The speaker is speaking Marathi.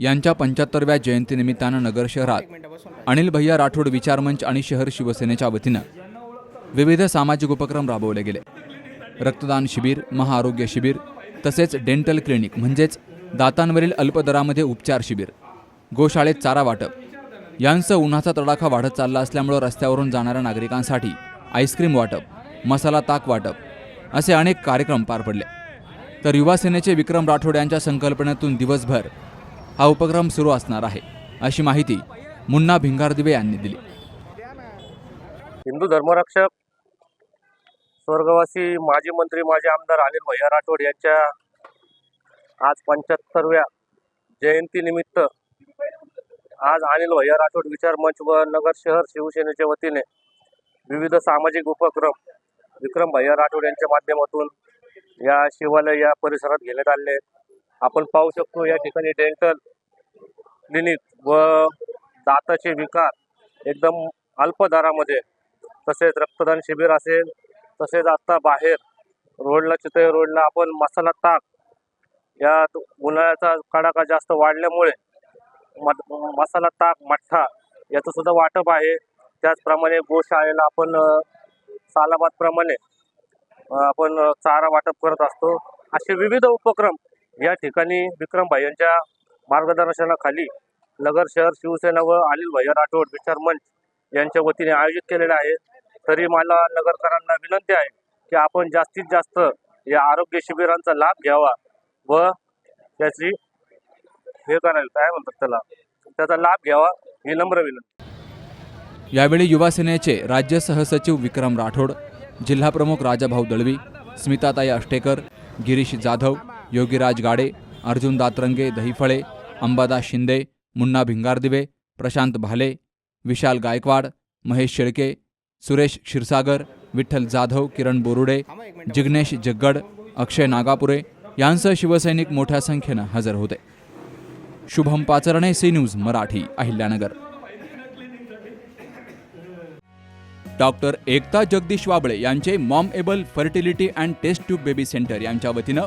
यांच्या पंच्याहत्तरव्या जयंतीनिमित्तानं नगर शहरात अनिल भैया राठोड विचारमंच आणि शहर शिवसेनेच्या वतीनं विविध सामाजिक उपक्रम राबवले गेले. रक्तदान शिबिर महाआरोग्य शिबिर तसेच डेंटल क्लिनिक म्हणजेच दातांवरील अल्पदरामध्ये उपचार शिबिर गोशाळेत चारा वाटप. यांचं उन्हाचा तडाखा वाढत चालला असल्यामुळं रस्त्यावरून जाणाऱ्या नागरिकांसाठी आईस्क्रीम वाटप मसाला ताक वाटप असे अनेक कार्यक्रम पार पडले. तर युवासेनेचे विक्रम राठोड यांच्या संकल्पनेतून दिवसभर हा उपक्रम सुरू असणार आहे अशी माहिती मुन्ना भिंगारदिवे यांनी दिली. हिंदू धर्मरक्षक स्वर्गवासी माजी मंत्री माजी आमदार अनिल भैया राठोड यांच्या आज पंच्याहत्तरव्या जयंतीनिमित्त आज अनिल भैया राठोड विचार मंच व नगर शहर शिवसेनेच्या वतीने विविध सामाजिक उपक्रम विक्रम भैया राठोड यांच्या माध्यमातून या शिवालय या परिसरात घेण्यात आले आपण पाहू शकतो या ठिकाणी डेंटल क्लिनिक व दाताचे विकार एकदम अल्प दरामध्ये. तसेच रक्तदान शिबिर असेल तसेच आत्ता बाहेर रोडला चितळे रोडला आपण मसाला ताक या उन्हाळ्याचा कडाका जास्त वाढल्यामुळे मसाला ताक मठ्ठा याचं सुद्धा वाटप आहे. त्याचप्रमाणे गोशाळेला आपण सालाबादप्रमाणे आपण चारा वाटप करत असतो. असे विविध उपक्रम या ठिकाणी विक्रम भाई यांच्या मार्गदर्शनाखाली नगर शहर शिवसेना व अनिल भैया राठोड विचार मंच यांच्या वतीने आयोजित केलेले आहे. तरी मला नगरकरांना विनंती आहे की आपण जास्तीत जास्त या आरोग्य शिबिरांचा लाभ घ्यावा व त्याची हे करायला काय म्हणतात त्याला? त्याचा लाभ घ्यावा ही नम्र विनंती. यावेळी युवासेनेचे राज्य सहसचिव विक्रम राठोड जिल्हाप्रमुख राजाभाऊ दळवी स्मिताताई अष्टेकर गिरीश जाधव योगीराज गाडे अर्जुन दातरंगे दहीफळे अंबादास शिंदे मुन्ना भिंगारदिवे प्रशांत भाले विशाल गायकवाड महेश शेळके सुरेश क्षीरसागर विठ्ठल जाधव किरण बोरुडे जिग्नेश जग्गड अक्षय नागापुरे यांसह शिवसैनिक मोठ्या संख्येनं हजर होते Shubham Pacharne C news Marathi Ahilyanagar doctor Ekta Jagdish Wable यांचे mom able fertility and test tube baby centre यांच्या वतीनं